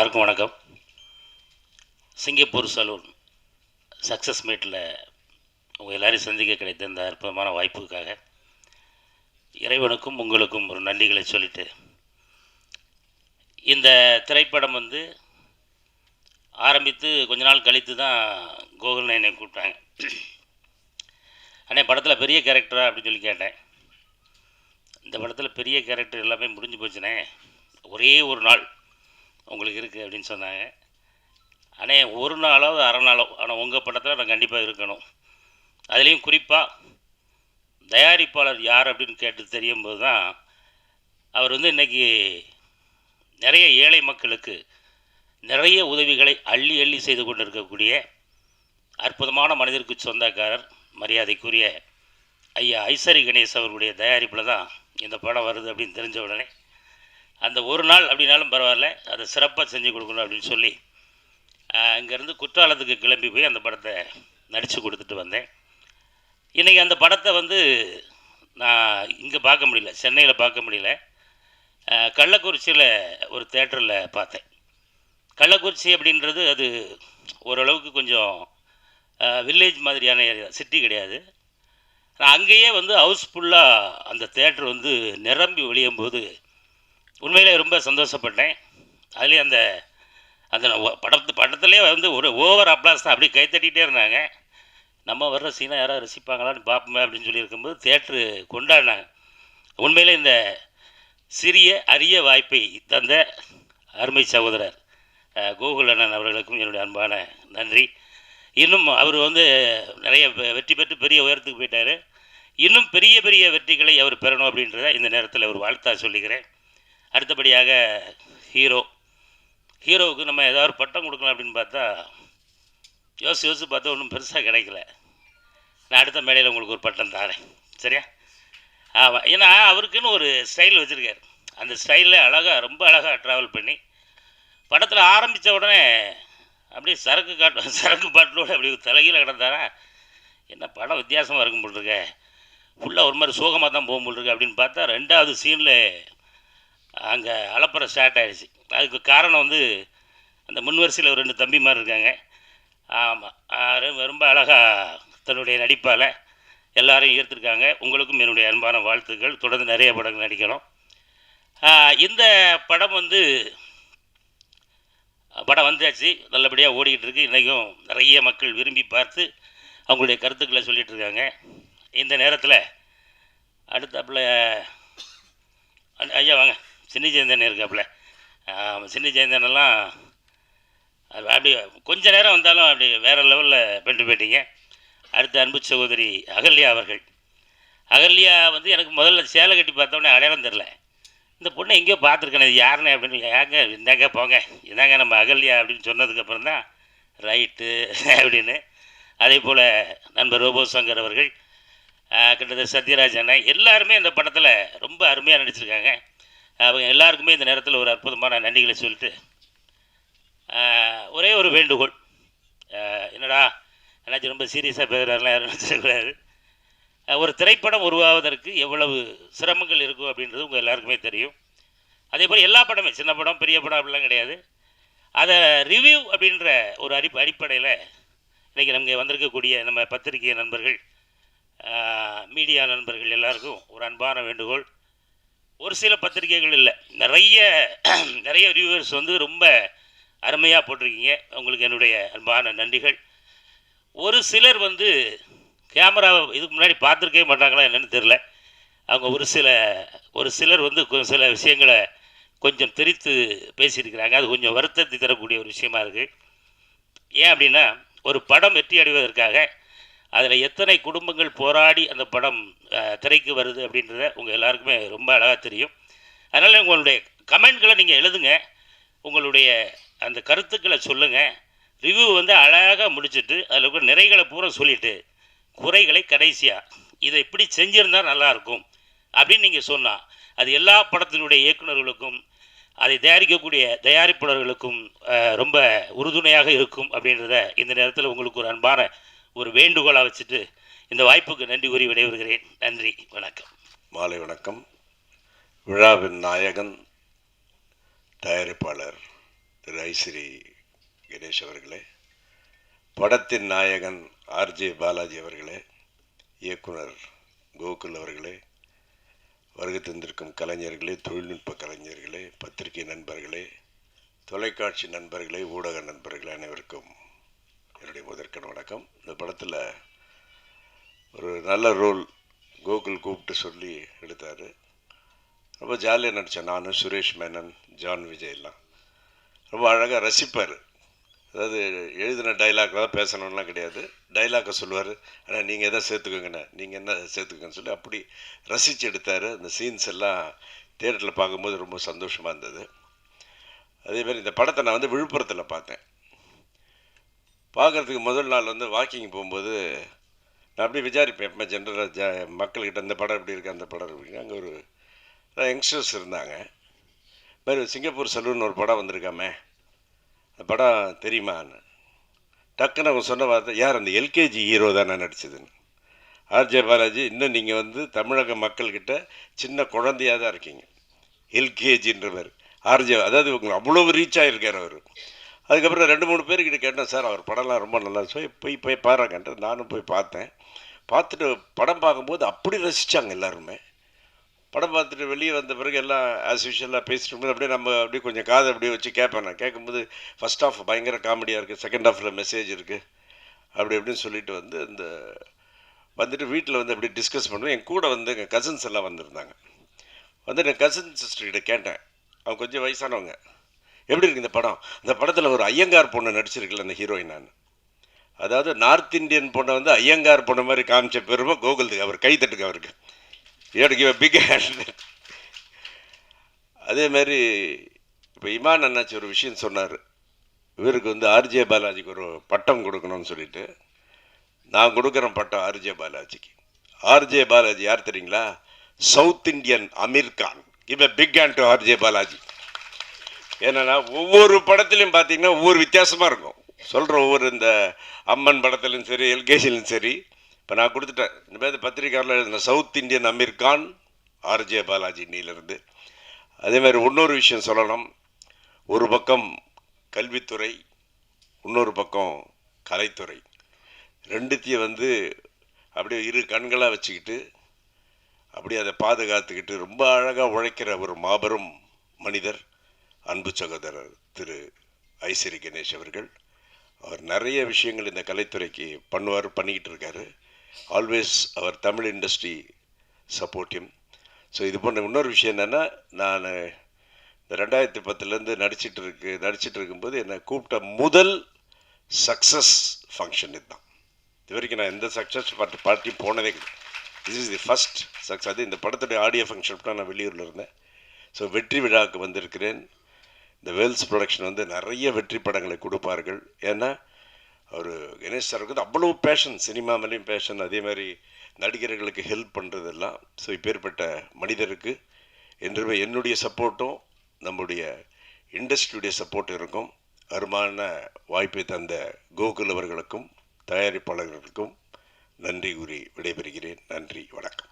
எல்லாருக்கும் வணக்கம். Singapore salon success மீட்டில் உங்கள் எல்லாரையும் சந்திக்க கிடைத்த இந்த அற்புதமான வாய்ப்புக்காக இறைவனுக்கும் உங்களுக்கும் ஒரு நன்றிகளை சொல்லிட்டு இந்த திரைப்படம் வந்து ஆரம்பித்து கொஞ்ச நாள் கழித்து தான் கோகுல் என்னை கூப்பிட்டாங்க. அண்ணே படத்தில் பெரிய கேரக்டரா அப்படின்னு சொல்லி கேட்டேன். இந்த படத்தில் பெரிய கேரக்டர் எல்லாமே முடிஞ்சு போச்சுனே. ஒரே ஒரு நாள் உங்களுக்கு இருக்குது அப்படின்னு சொன்னாங்க. அண்ணே ஒரு நாளாவது அரை நாளோ ஆனால் உங்கள் படத்தில் நான் கண்டிப்பாக இருக்கணும். அதுலேயும் குறிப்பாக தயாரிப்பாளர் யார் அப்படின்னு கேட்டு தெரியும் போது தான் அவர் வந்து இன்றைக்கி நிறைய ஏழை மக்களுக்கு நிறைய உதவிகளை அள்ளி அள்ளி செய்து கொண்டிருக்கக்கூடிய அற்புதமான மனிதருக்கு சொந்தக்காரர் மரியாதைக்குரிய ஐயா ஐசரி கணேஷ் அவர்களுடைய தயாரிப்பில் தான் இந்த படம் வருது அப்படின்னு தெரிஞ்ச உடனே அந்த ஒரு நாள் அப்படின்னாலும் பரவாயில்ல அதை சிறப்பாக செஞ்சு கொடுக்கணும் அப்படின்னு சொல்லி இங்கேருந்து குற்றாலத்துக்கு கிளம்பி போய் அந்த படத்தை நடித்து கொடுத்துட்டு வந்தேன். இன்றைக்கி அந்த படத்தை வந்து நான் இங்கே பார்க்க முடியல சென்னையில் பார்க்க முடியல. கள்ளக்குறிச்சியில் ஒரு தேட்டரில் பார்த்தேன். கள்ளக்குறிச்சி அப்படின்றது அது ஓரளவுக்கு கொஞ்சம் வில்லேஜ் மாதிரியான ஏரியா சிட்டி கிடையாது. நான் அங்கேயே வந்து ஹவுஸ்ஃபுல்லாக அந்த தேட்டர் வந்து நிரம்பி ஒழியும் போது உண்மையிலே ரொம்ப சந்தோஷப்பட்டேன். அதுலேயும் அந்த அந்த படத்து படத்துலேயே வந்து ஒரு ஓவர் அப்ளாஸ் தான். அப்படியே கைத்தட்டிகிட்டே இருந்தாங்க. நம்ம வர்ற சீனா யாராவது ரசிப்பாங்களான்னு பார்ப்போமே அப்படின்னு சொல்லி இருக்கும்போது தேட்ரு கொண்டாடினாங்க. உண்மையிலே இந்த சிறிய அரிய வாய்ப்பை தந்த அருமை சகோதரர் கோகுல் அண்ணன் அவர்களுக்கும் என்னுடைய அன்பான நன்றி. இன்னும் அவர் வந்து நிறைய வெற்றி பெற்று பெரிய உயரத்துக்கு போயிட்டார். இன்னும் பெரிய பெரிய வெற்றிகளை அவர் பெறணும் அப்படின்றத இந்த நேரத்தில் ஒரு வாழ்த்தா சொல்லிக்கிறேன். அடுத்தபடியாக ஹீரோ. ஹீரோவுக்கு நம்ம ஏதாவது பட்டம் கொடுக்கலாம் அப்படின்னு பார்த்தா யோசிச்சு யோசிச்சு பார்த்தா ஒன்றும் பெருசாக கிடைக்கல. நான் அடுத்த மேடையில் உங்களுக்கு ஒரு பட்டம் தரேன். சரியா? ஆமாம் ஏன்னா அவருக்குன்னு ஒரு ஸ்டைல் வச்சுருக்காரு. அந்த ஸ்டைலில் அழகாக ரொம்ப அழகாக ட்ராவல் பண்ணி படத்தில் ஆரம்பித்த உடனே அப்படியே சரக்கு காட்டு சரக்கு பாட்டிலோட அப்படி தலையில் கிடந்தாரா? என்ன படம் வித்தியாசமாக இருக்கும் போட்டிருக்க ஃபுல்லாக ஒரு மாதிரி சோகமாக தான் போகும் போல் அப்படின்னு பார்த்தா ரெண்டாவது சீனில் அங்கே அலப்பறை ஸ்டார்ட் ஆகிடுச்சு அதுக்கு காரணம் வந்து அந்த முன்வரிசையில் ஒரு ரெண்டு தம்பி மாதிரி இருக்காங்க. ஆமாம் ரொம்ப அழகாக தன்னுடைய நடிப்பால் எல்லாரையும் ஈர்த்துருக்காங்க. உங்களுக்கும் என்னுடைய அன்பான வாழ்த்துக்கள். தொடர்ந்து நிறைய படங்கள் நடிக்கணும். இந்த படம் வந்து படம் வந்தாச்சு. நல்லபடியாக ஓடிக்கிட்டு இருக்கு. இன்றைக்கும் நிறைய மக்கள் விரும்பி பார்த்து அவங்களுடைய கருத்துக்களை சொல்லிகிட்டு இருக்காங்க. இந்த நேரத்தில் அடுத்தாப்புல ஐயா வாங்க. சின்ன ஜெயந்தன் இருக்காப்புல. சின்ன ஜெயந்தனெல்லாம் அது அப்படி கொஞ்ச நேரம் வந்தாலும் அப்படி வேறு லெவலில் பண்ணிட்டு போயிட்டீங்க. அடுத்த அன்பு சகோதரி அகல்யா அவர்கள். அகல்யா வந்து எனக்கு முதல்ல சேலை கட்டி பார்த்தோன்னே அடையாளம் தெரில இந்த பொண்ணை எங்கேயோ பார்த்துருக்கேன் இது யாருன்னு அப்படின்னு ஏங்க இந்தாங்க போங்க. இதாங்க நம்ம அகல்யா அப்படின்னு சொன்னதுக்கப்புறம் தான் ரைட்டு அப்படின்னு. அதே போல் நண்பர் ரோபோ சங்கர் அவர்கள் கிட்டத்தட்ட சத்யராஜ் அண்ணன் எல்லாருமே இந்த படத்தில் ரொம்ப அருமையாக நடிச்சிருக்காங்க. அவங்க எல்லாருக்குமே இந்த நேரத்தில் ஒரு அற்புதமான நன்றிகளை சொல்லிட்டு ஒரே ஒரு வேண்டுகோள். என்னடா என்னாச்சு ரொம்ப சீரியஸாக பேசுகிறாருலாம் யாரும் நினச்சிடக்கூடாது. ஒரு திரைப்படம் உருவாவதற்கு எவ்வளவு சிரமங்கள் இருக்கும் அப்படின்றது உங்கள் எல்லாருக்குமே தெரியும். அதே போல் எல்லா படமே சின்ன படம் பெரிய படம் அப்படிலாம் கிடையாது. அதை ரிவ்யூ அப்படின்ற ஒரு அடி அடிப்படையில் இன்றைக்கி நமக்கு வந்திருக்கக்கூடிய நம்ம பத்திரிகை நண்பர்கள் மீடியா நண்பர்கள் எல்லாருக்கும் ஒரு அன்பான வேண்டுகோள். ஒரு சில பத்திரிகைகள் இல்லை. நிறைய நிறைய ரிவ்யூவர்ஸ் வந்து ரொம்ப அருமையாக போட்டிருக்கீங்க. உங்களுக்கு என்னுடைய அன்பான நன்றிகள். ஒரு சிலர் வந்து கேமராவை இதுக்கு முன்னாடி பார்த்துருக்கவே மாட்டாங்களா என்னென்னு தெரில அவங்க ஒரு சில ஒரு சிலர் வந்து சில விஷயங்களை கொஞ்சம் தெரித்து பேசியிருக்கிறாங்க. அது கொஞ்சம் வருத்தத்தை தரக்கூடிய ஒரு விஷயமா இருக்குது ஏன் அப்படின்னா ஒரு படம் வெற்றி அடைவதற்காக அதில் எத்தனை குடும்பங்கள் போராடி அந்த படம் திரைக்கு வருது அப்படின்றத உங்கள் எல்லாருக்குமே ரொம்ப அழகாக தெரியும். அதனால் உங்களுடைய கமெண்ட்களை நீங்கள் எழுதுங்க. உங்களுடைய அந்த கருத்துக்களை சொல்லுங்கள் ரிவ்யூ வந்து அழகாக முடிச்சுட்டு அதில் இருக்கிற நிறைகளை பூரா சொல்லிவிட்டு குறைகளை கடைசியாக இதை இப்படி செஞ்சிருந்தா நல்லாயிருக்கும் அப்படின்னு நீங்கள் சொன்னால் அது எல்லா படத்தினுடைய இயக்குனர்களுக்கும் அதை தயாரிக்கக்கூடிய தயாரிப்பாளர்களுக்கும் ரொம்ப உறுதுணையாக இருக்கும் அப்படின்றத இந்த நேரத்தில் உங்களுக்கு ஒரு அன்பான ஒரு வேண்டுகோளாக வச்சுட்டு இந்த வாய்ப்புக்கு நன்றி கூறி விடைபெறுகிறேன். நன்றி வணக்கம். மாலை வணக்கம். விழாவின் நாயகன் தயாரிப்பாளர் திரு ஐஸ்ரீ கணேஷ் அவர்களே படத்தின் நாயகன் ஆர்ஜே பாலாஜி அவர்களே இயக்குனர் கோகுல் அவர்களே வருகை தந்திருக்கும் கலைஞர்களே தொழில்நுட்ப கலைஞர்களே பத்திரிகை நண்பர்களே தொலைக்காட்சி நண்பர்களே ஊடக நண்பர்களே அனைவருக்கும் என்னுடைய முதற்கண் வணக்கம். இந்த படத்தில் ஒரு நல்ல ரோல் கோகுல் கூப்பிட்டு சொல்லி எடுத்தார். ரொம்ப ஜாலியாக நடித்தேன் நான் சுரேஷ் மேனன் ஜான் விஜய்லாம் ரொம்ப அழகாக ரசிப்பார். அதாவது எழுதின டைலாக் தான் பேசணும்லாம் கிடையாது. டைலாக்கை சொல்லுவார் ஆனால் நீங்கள் எதை சேர்த்துக்கோங்கண்ணே? நீங்கள் என்ன சேர்த்துக்கோங்கன்னு சொல்லி அப்படி ரசித்து எடுத்தார். அந்த சீன்ஸ் எல்லாம் தேட்டரில் பார்க்கும்போது ரொம்ப சந்தோஷமாக இருந்தது. அதேமாதிரி இந்த படத்தை நான் வந்து விழுப்புரத்தில் பார்த்தேன். பார்க்குறதுக்கு முதல் நாள் வந்து வாக்கிங் போகும்போது நான் அப்படியே விசாரிப்பேன் எப்போ ஜென்ரலாக ஜ மக்கள்கிட்ட இந்த படம் எப்படி இருக்குது அந்த படம் எப்படி அங்கே ஒரு யங்ஸ்டர்ஸ் இருந்தாங்க. மாதிரி சிங்கப்பூர் சலூன் ஒரு படம் வந்திருக்காமே. அந்த படம் தெரியுமான்னு டக்குன்னு அவங்க சொன்ன வார்த்தை யார் அந்த எல்கேஜி ஹீரோ தானே நடிச்சதுன்னு. ஆர்ஜே பாலாஜி இன்னும் நீங்கள் வந்து தமிழக மக்கள்கிட்ட சின்ன குழந்தையாக தான் இருக்கீங்க. எல்கேஜின்றவர் ஆர்ஜே அதாவது உங்களுக்கு அவ்வளோ ரீச் ஆகிருக்கார் அவர். அதுக்கப்புறம் ரெண்டு மூணு பேர்கிட்ட கேட்டேன் சார் அவர் படம்லாம் ரொம்ப நல்லா ஸோ போய் போய் பாருங்கன்ட்டு நானும் போய் பார்த்தேன். பார்த்துட்டு படம் பார்க்கும்போது அப்படி ரசித்தாங்க எல்லாருமே. படம் பார்த்துட்டு வெளியே வந்த பிறகு எல்லாம் ஆஸ் யூஷுவலாக பேசிட்டு போது அப்படியே நம்ம அப்படியே கொஞ்சம் காதை அப்படியே வச்சு கேட்பேன் நான். கேட்கும்போது ஃபஸ்ட் ஆஃப் பயங்கர காமெடியாக இருக்குது செகண்ட் ஹாஃபில் மெசேஜ் இருக்குது அப்படி இப்படின்னு சொல்லிட்டு வந்து இந்த வந்துட்டு வீட்டில் வந்து அப்படியே டிஸ்கஸ் பண்ணுவேன். என் கூட வந்து எங்கள் கசின்ஸ் எல்லாம் வந்திருந்தாங்க. வந்து என் கசின் சிஸ்டர்கிட்ட கேட்டேன். அவங்க கொஞ்சம் வயசானவங்க. எப்படி இருக்கு இந்த படம்? அந்த படத்தில் ஒரு ஐயங்கார் பொண்ணு நடிச்சிருக்கல அந்த ஹீரோயின் நான். அதாவது நார்த் இந்தியன் பொண்ணை வந்து ஐயங்கார் பொண்ணு மாதிரி காமிச்ச பெருமை கோகுல்துக்கு அவர் கை தட்டுக்கு அவருக்கு. எனக்கு பிக் ஹேண்ட் அதே மாதிரி இப்போ இமான் அண்ணாச்சி ஒரு விஷயம் சொன்னார். இவருக்கு வந்து ஆர்ஜே பாலாஜிக்கு ஒரு பட்டம் கொடுக்கணும்னு சொல்லிட்டு. நான் கொடுக்குறேன் பட்டம் ஆர்ஜே பாலாஜிக்கு ஆர்ஜே பாலாஜி யார் தெரியுங்களா? South Indian Aamir Khan give big hand to RJ Balaji என்னென்னா ஒவ்வொரு படத்துலையும் பார்த்தீங்கன்னா ஒவ்வொரு வித்தியாசமாக இருக்கும். சொல்கிற ஒவ்வொரு இந்த அம்மன் படத்துலையும் சரி எல்கேஜிலையும் சரி இப்போ நான் கொடுத்துட்டேன். இந்த மாதிரி பத்திரிக்கையாளர் எழுதின south Indian Aamir Khan RJ Balaji இன்னிலிருந்து அதே மாதிரி இன்னொரு விஷயம் சொல்லணும். ஒரு பக்கம் கல்வித்துறை இன்னொரு பக்கம் கலைத்துறை. ரெண்டுத்தையும் வந்து அப்படியே இரு கண்களாக வச்சுக்கிட்டு அப்படியே அதை பாதுகாத்துக்கிட்டு ரொம்ப அழகாக உழைக்கிற ஒரு மாபெரும் மனிதர். அன்பு சகோதரர் திரு ஐஸ்வரி கணேஷ் அவர்கள். அவர் நிறைய விஷயங்கள் இந்த கலைத்துறைக்கு பண்ணுவார் பண்ணிக்கிட்டு இருக்காரு. ஆல்வேஸ் அவர் தமிழ் இண்டஸ்ட்ரி சப்போர்ட்டிம் ஸோ இது போன்ற இன்னொரு விஷயம் என்னென்னா நான் இந்த ரெண்டாயிரத்தி பத்துலேருந்து நடிச்சிட்டு இருக்கு நடிச்சிட்டு இருக்கும்போது என்னை கூப்பிட்ட முதல் சக்ஸஸ் ஃபங்க்ஷன் இதுதான். இது வரைக்கும் நான் எந்த சக்ஸஸ் பார்ட்டி பார்ட்டி போனதே கிடையாது. This is the first success அது இந்த படத்துடைய ஆடியோ ஃபங்க்ஷன் நான் வெளியூரில் இருந்தேன். ஸோ வெற்றி விழாவுக்கு வந்திருக்கிறேன். இந்த வேல்ஸ் ப்ரொடக்ஷன் வந்து நிறைய வெற்றி படங்களை கொடுப்பார்கள். ஏன்னா அவர் கணேஷ் சாருக்கு வந்து அவ்வளோ பேஷன் சினிமா மேலேயும் பேஷன் அதே மாதிரி நடிகர்களுக்கு ஹெல்ப் பண்ணுறதெல்லாம் ஸோ இப்பேற்பட்ட மனிதருக்கு என்றுமே என்னுடைய சப்போர்ட்டும் நம்முடைய இண்டஸ்ட்ரியுடைய சப்போர்ட் இருக்கும். அருமான வாய்ப்பை தந்த கோகுல் அவர்களுக்கும் தயாரிப்பாளர்களுக்கும் நன்றி கூறி விடைபெறுகிறேன். நன்றி வணக்கம்.